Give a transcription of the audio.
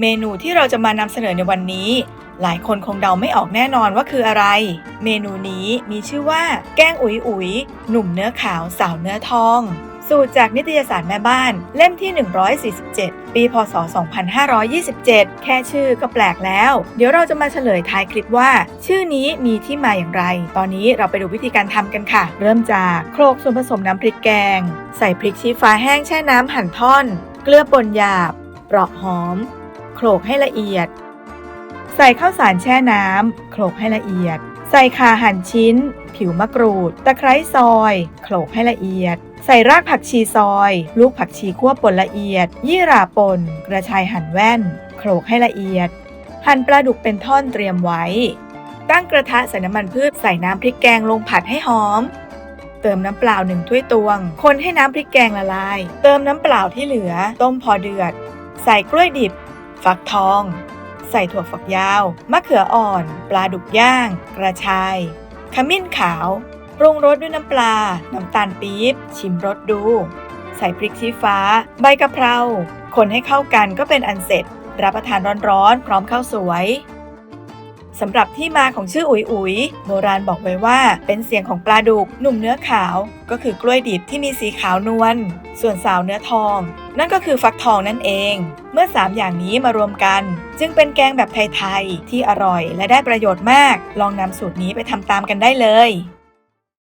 เมนูที่เราจะมานำเสนอในวันนี้ หลายคนคงเดาไม่ออกแน่นอนว่าคืออะไร เมนูนี้มีชื่อว่า แกงอุ๋ยอุ๋ยหนุ่มเนื้อขาวสาวเนื้อทอง สูตรจากนิตยสารแม่บ้าน เล่มที่ 147 ปีพศ 2527 แค่ชื่อก็แปลกแล้ว เดี๋ยวเราจะมาเฉลยท้ายคลิปว่า ชื่อนี้มีที่มาอย่างไร ตอนนี้เราไปดูวิธีการทำกันค่ะ เริ่มจากโคลกส่วนผสมน้ำพริกแกง ใส่พริกชี้ฟ้าแห้งแช่น้ำหั่นท่อน เกลือป่นหยาบเปราะหอม โขลกให้ละเอียด ใส่ข้าวสารแช่น้ำโขลกให้ละเอียด ใส่ข่าหั่นชิ้น ผิวมะกรูด ตะไคร้ซอย โขลกให้ละเอียด ใส่รากผักชีซอย ลูกผักชีคั่วป่นละเอียด ยี่หร่าป่น กระชายหั่นแว่น โขลกให้ละเอียด หั่นปลาดุกเป็นท่อนเตรียมไว้ ตั้งกระทะใส่น้ำมันพืชใส่น้ำพริกแกงลงผัดให้หอมเติมน้ำเปล่าหนึ่งถ้วยตวง คนให้น้ำพริกแกงละลาย เติมน้ำเปล่าที่เหลือ ต้มพอเดือด ใส่กล้วยดิบ ฟักทอง ใส่ถั่วฝักยาว มะเขืออ่อน ปลาดุกย่าง กระชาย ขมิ้นขาว ปรุงรสด้วยน้ำปลา น้ำตาลปี๊บ ชิมรสดู ใส่พริกชี้ฟ้า ใบกะเพรา คนให้เข้ากันก็เป็นอันเสร็จ รับประทานร้อนๆ พร้อมข้าวสวย สำหรับที่มาของชื่ออุ๋ยอุ๋ยโบราณบอกไว้ว่า เป็นเสียงของปลาดุกหนุ่มเนื้อขาว ก็คือกล้วยดิบที่มีสีขาวนวลส่วนสาวเนื้อทอง นั่นก็คือฟักทองนั่นเอง เมื่อ 3 อย่างนี้มารวมกัน จึงเป็นแกงแบบไทย ๆ ที่อร่อยและได้ประโยชน์มาก ลองนำสูตรนี้ไปทำตามกันได้เลย